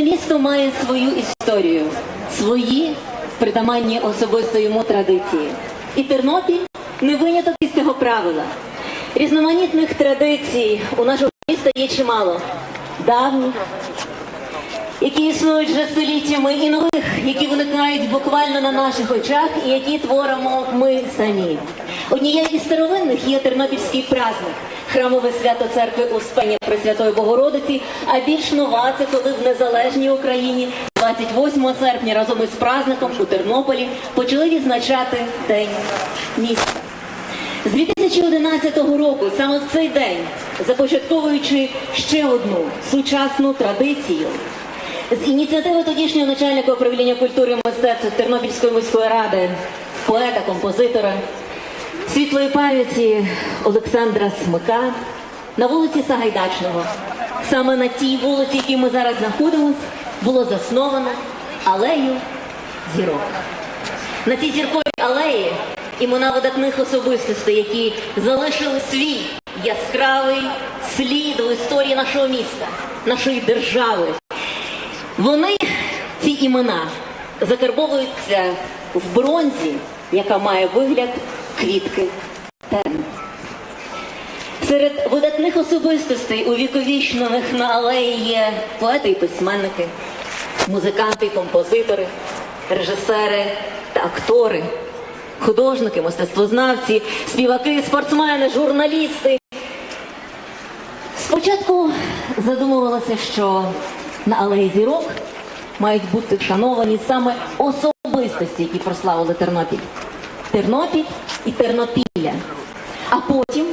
Кожне місто має свою історію, свої притаманні особисто йому традиції. І Тернопіль не виняток із цього правила. Різноманітних традицій у нашого міста є чимало. Давніх, які існують вже століттями, і нових, які виникають буквально на наших очах, і які творимо ми самі. Однією із старовинних є тернопільський праздник, храмове свято церкви Успення Пресвятої Богородиці. А більш нова це коли в незалежній Україні 28 серпня разом із праздником у Тернополі почали відзначати День міста. З 2011 року, саме в цей день, започатковуючи ще одну сучасну традицію, з ініціативи тодішнього начальника управління культури і мистецтв Тернопільської міської ради, поета, композитора, світлої пам'яті Олександра Смика на вулиці Сагайдачного. Саме на тій вулиці, якій ми зараз знаходимося, було засновано алею зірок. На цій зірковій алеї імена видатних особистостей, які залишили свій яскравий слід у історії нашого міста, нашої держави. Вони, ці імена, закарбовуються в бронзі, яка має вигляд квітки терну. Серед видатних особистостей, увіковічнених на алеї є поети і письменники, музиканти і композитори, режисери та актори, художники, мистецтвознавці, співаки, спортсмени, журналісти. Спочатку задумувалося, що на алеї зірок мають бути вшановані саме особистості, які прославили Тернопіль. Тернопіль і Тернопілля. А потім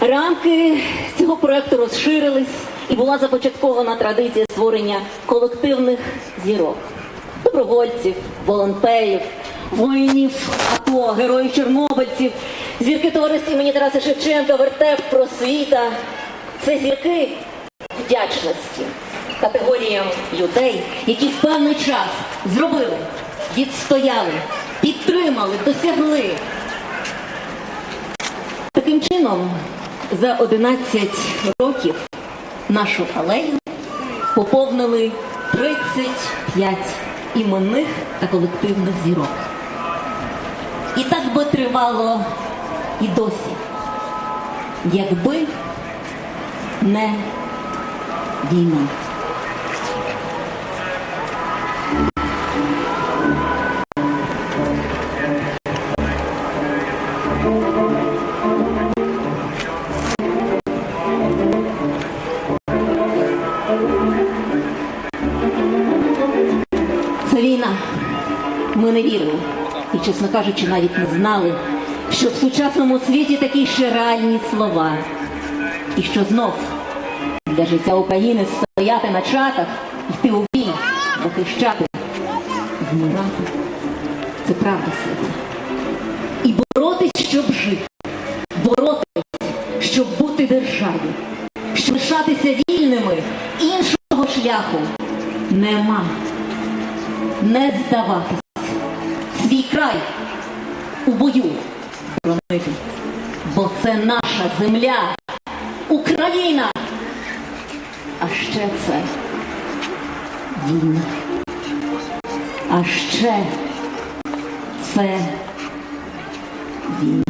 рамки цього проекту розширились і була започаткована традиція створення колективних зірок, добровольців, волонтерів, воїнів АТО, героїв чорнобильців, зірки товариства імені Тараса Шевченка, вертеп, просвіта. Це зірки вдячності категоріям людей, які в певний час зробили, відстояли, підтримали, досягли. Чином, за 11 років нашу алею поповнили 35 іменних та колективних зірок. І так би тривало і досі, якби не війна. Не вірили. І, чесно кажучи, навіть не знали, що в сучасному світі такі ще реальні слова. І що знов для життя України стояти на чатах, йти у бій, захищати, вмирати. Це правда свята. І боротись, щоб жити. Боротись, щоб бути державою, щоб лишатися вільними. Іншого шляху нема не здаватися. Край у бою боронити. Бо це наша земля, Україна. А ще це війна. А ще це війна.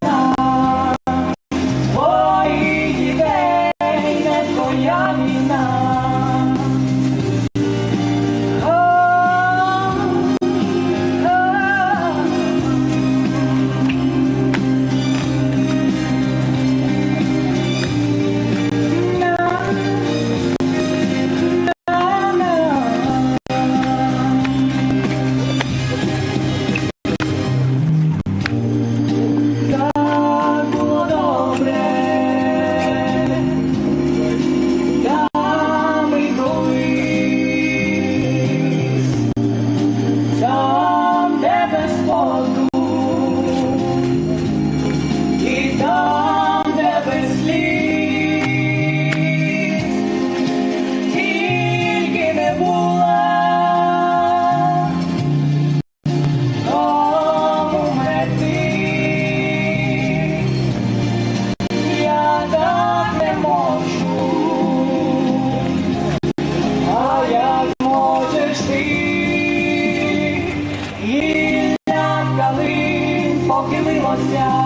Богося.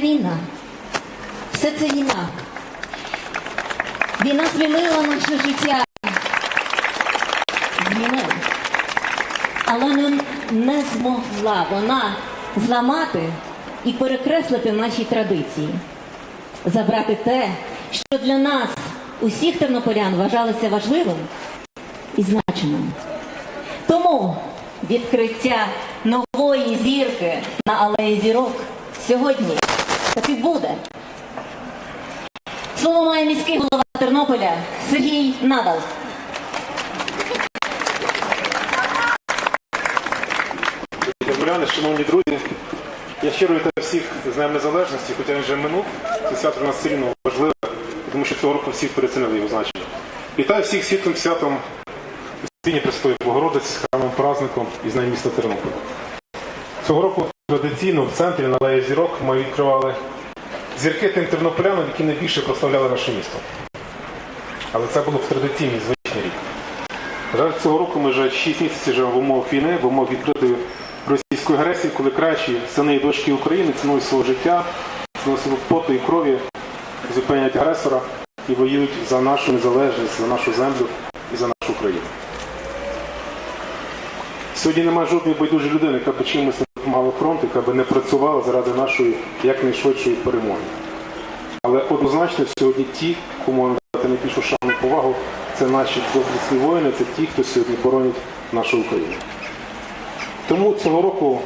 Війна. Все це війна. Війна змінила наше життя. Змінила. Але не, не змогла вона зламати і перекреслити наші традиції, забрати те, що для нас, усіх тернополян, вважалося важливим і значимим. Тому відкриття нової зірки на алеї зірок сьогодні таки буде. Слово має міський голова Тернополя Сергій Надал. Тернополяни, шановні друзі, я щиро вітаю всіх з Днем Незалежності, хоча він вже минув. Це свято для нас сильно важливе, тому що цього року всі переоцінили його значення. Вітаю всіх світлим святом Успіння Престої Богородиці з храмовим праздником і з Днем міста Тернополя. Цього року традиційно в центрі на Алеї Зірок ми відкривали зірки тим тернополянам, які найбільше прославляли наше місто. Але це було в традиційний звичний рік. На Жаль, цього року ми вже 6 місяців живемо в умовах війни, в умовах відкритої російської агресії, коли кращі сини і дочки України ціною свого життя, ціною свого поту і крові зупиняють агресора і воюють за нашу незалежність, за нашу землю і за нашу країну. Сьогодні немає жодної байдужої людини, яка б чимось не допомагала фронту, яка б не працювала заради нашої якнайшвидшої перемоги. Але однозначно сьогодні ті, кому нам дати найбільшу шану повагу, це наші доблесні воїни, це ті, хто сьогодні боронить нашу Україну. Тому цього року,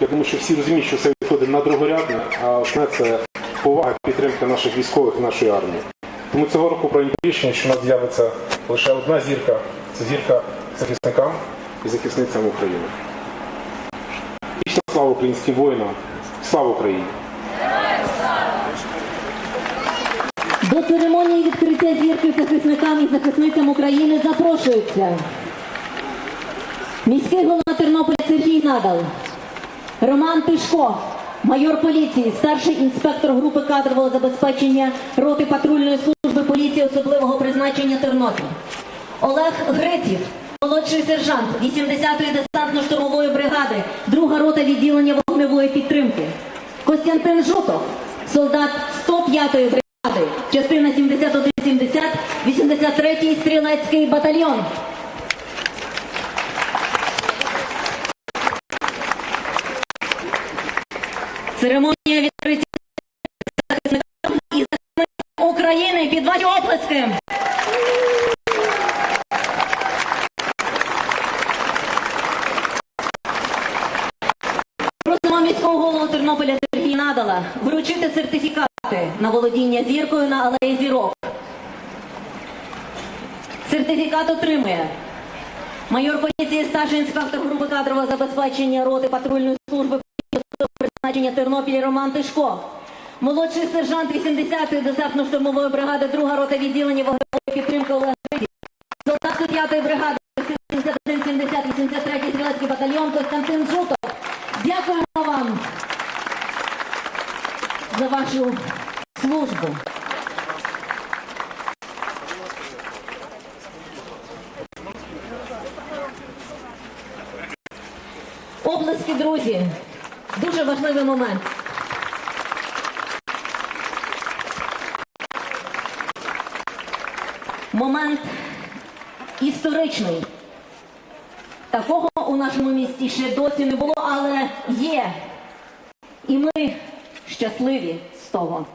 я думаю, що всі розуміють, що це відходить на другорядне, а основне це повага і підтримка наших військових нашої армії. Тому цього року прийнято рішення, що у нас з'явиться лише одна зірка це зірка захисникам і захисницям України. Вічна слава українським воїнам! Слава Україні! До церемонії відкриття зірки захисникам і захисницям України запрошуються міський голова Тернополя Сергій Надал, Роман Тишко, майор поліції, старший інспектор групи кадрового забезпечення роти патрульної служби поліції особливого призначення Тернопіль, Олег Гриців, молодший сержант 80-ї десантно-штурмової бригади, друга рота відділення вогневої підтримки, Костянтин Жутов, солдат 105-ї бригади. Частина 7170, 83-й стрілецький батальйон. Церемонія відкриття захисникам і захисникам України під ваші оплески. На володіння зіркою на алеї зірок. Сертифікат отримує майор поліції, старший інспектор групи кадрового забезпечення роти патрульної служби призначення Тернопіль Роман Тишко. Молодший сержант 80-ї десантно-штурмової бригади, друга рота відділення вогневої підтримки Олег. Солдат 5-ї бригади 7170 83 стрілецький батальйон Костянтин Жутов. Дякуємо вам за вашу важливий момент. Момент історичний. Такого у нашому місті ще досі не було, але є. І ми щасливі з того.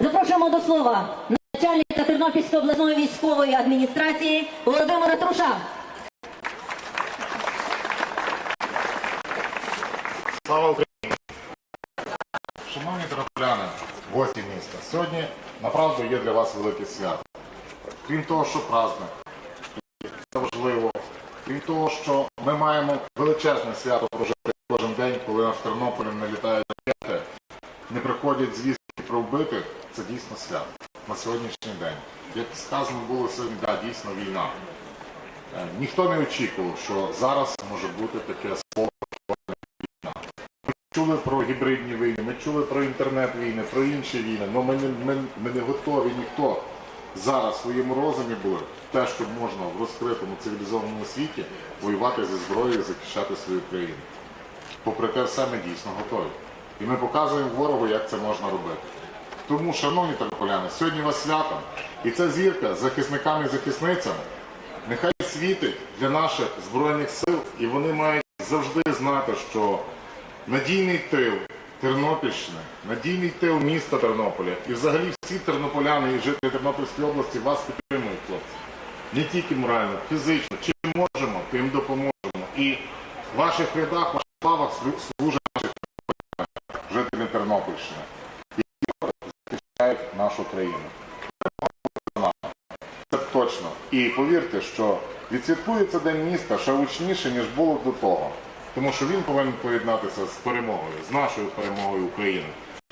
Запрошуємо до слова начальника Тернопільської обласної військової адміністрації Володимира Труша. Слава Україні! Шановні тернополяни, гості міста, сьогодні направду є для вас велике свято. Крім того, що праздник, це важливо, крім того, що ми маємо величезне свято прожити кожен день, коли над Тернополем не літають ракети, не приходять звістки про вбитих, це дійсно свято на сьогоднішній день. Як сказано було сьогодні, да, дійсно війна. Е, Ніхто не очікував, що зараз може бути таке слово чули про гібридні війни, ми чули про інтернет-війни, про інші війни, але ми не, ми, ми не готові ніхто зараз в своєму розумі були те, що можна в розкритому цивілізованому світі воювати зі зброєю і захищати свою країну. Попри те, все ми дійсно готові. І ми показуємо ворогу, як це можна робити. Тому, шановні тернополяни, сьогодні вас свято, і ця зірка з захисниками і захисницями нехай світить для наших збройних сил, і вони мають завжди знати, що надійний тил Тернопільщини, надійний тил міста Тернополя і взагалі всі тернополяни і жителі Тернопільської області вас підтримують, хлопці. Не тільки морально, фізично. Чим можемо, тим допоможемо. І в ваших рядах, в ваших лавах служать наші жителі Тернопільщини, які захищають нашу країну. Це точно. І повірте, що відсвяткується День міста ще гучніше, ніж було до того. Тому що він повинен поєднатися з перемогою, з нашою перемогою України.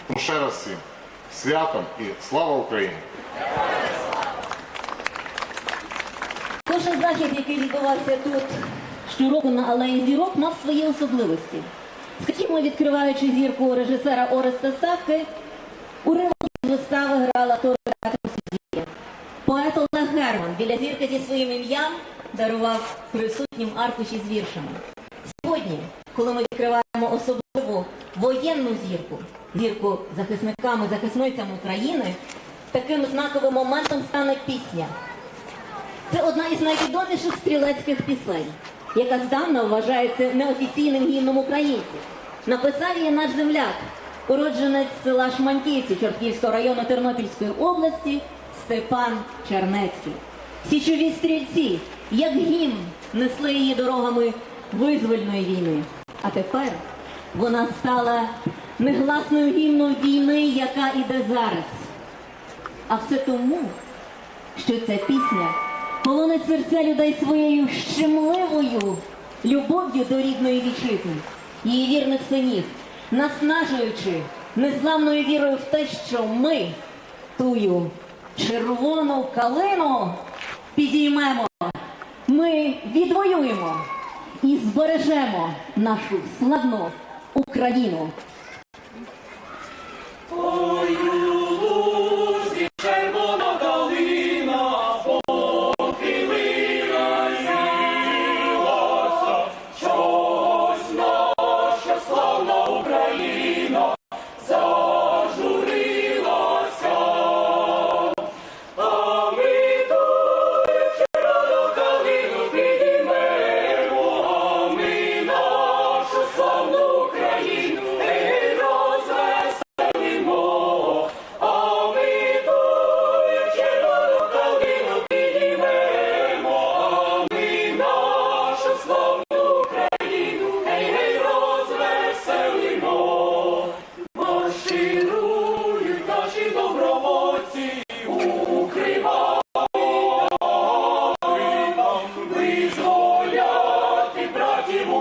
Тому ще раз всім святом і слава Україні! Кожен захід, який відбувався тут щороку на алеї зірок, мав свої особливості. Скажімо, відкриваючи зірку режисера Ореста Савки, уривок з вистави грала Тора. Поет Олег Герман біля зірки зі своїм ім'ям дарував присутнім аркуші з віршами. Сьогодні, коли ми відкриваємо особливу воєнну зірку, зірку захисниками, захисницями України, таким знаковим моментом стане пісня. Це одна із найвідоміших стрілецьких пісень, яка здавна вважається неофіційним гімном українців. Написав її наш земляк, уродженець села Шманківці Чортківського району Тернопільської області Степан Чернецький. Січові стрільці, як гімн, несли її дорогами визвольної війни. А тепер вона стала негласною гімном війни, яка іде зараз. А все тому, що ця пісня полонить серця людей своєю щемливою любов'ю до рідної вітчизни, її вірних синів, наснажуючи незламною вірою в те, що ми тую червону калину підіймемо, ми відвоюємо і збережемо нашу славну Україну.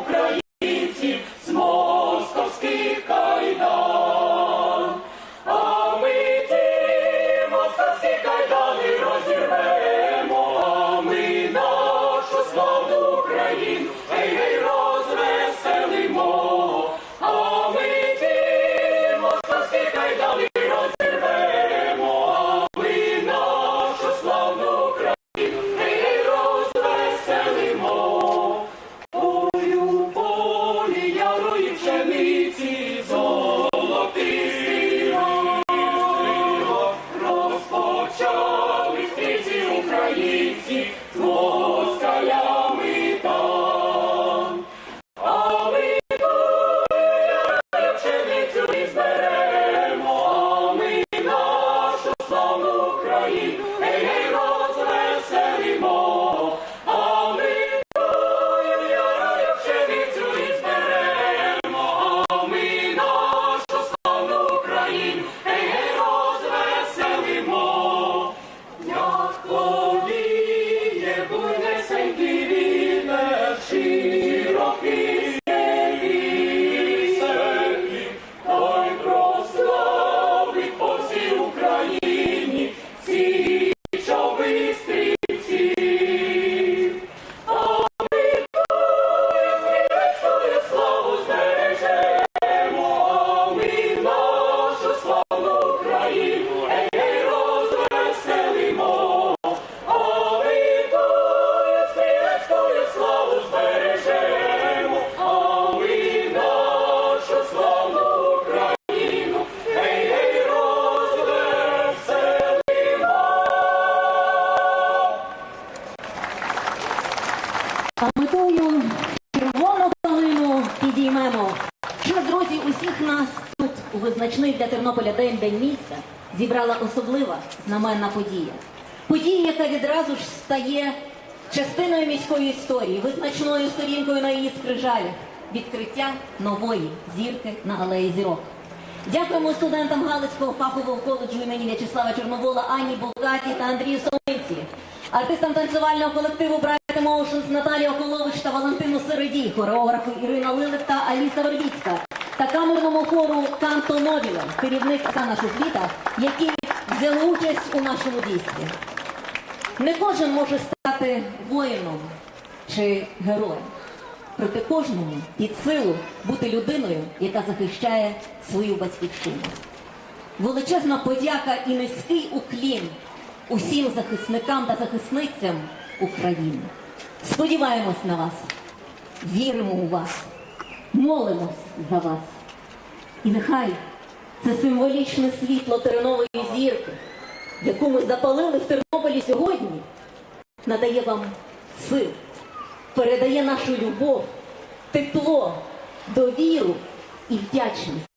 ¡Pero! Особлива знаменна подія. Подія, яка відразу ж стає частиною міської історії, визначною сторінкою на її скрижалях, відкриття нової зірки на алеї зірок. Дякуємо студентам Галицького фахового коледжу імені В'ячеслава Чорновола, Ані Булгаті та Андрію Солинці, артистам танцювального колективу Брайт Моушенс Наталії Околович та Валентину Середі, хореографи Ірина Лилик та Аліса Вербіцька, та камерному хору Канто Нобіля, керівник Оксана Шуфліта, які взяли участь у нашому дійстві. Не кожен може стати воїном чи героєм. Проте кожному під силу бути людиною, яка захищає свою батьківщину. Величезна подяка і низький уклін усім захисникам та захисницям України. Сподіваємось на вас, віримо у вас, молимось за вас. І нехай це символічне світло тернової зірки, яку ми запалили в Тернополі сьогодні, надає вам сил, передає нашу любов, тепло, довіру і вдячність.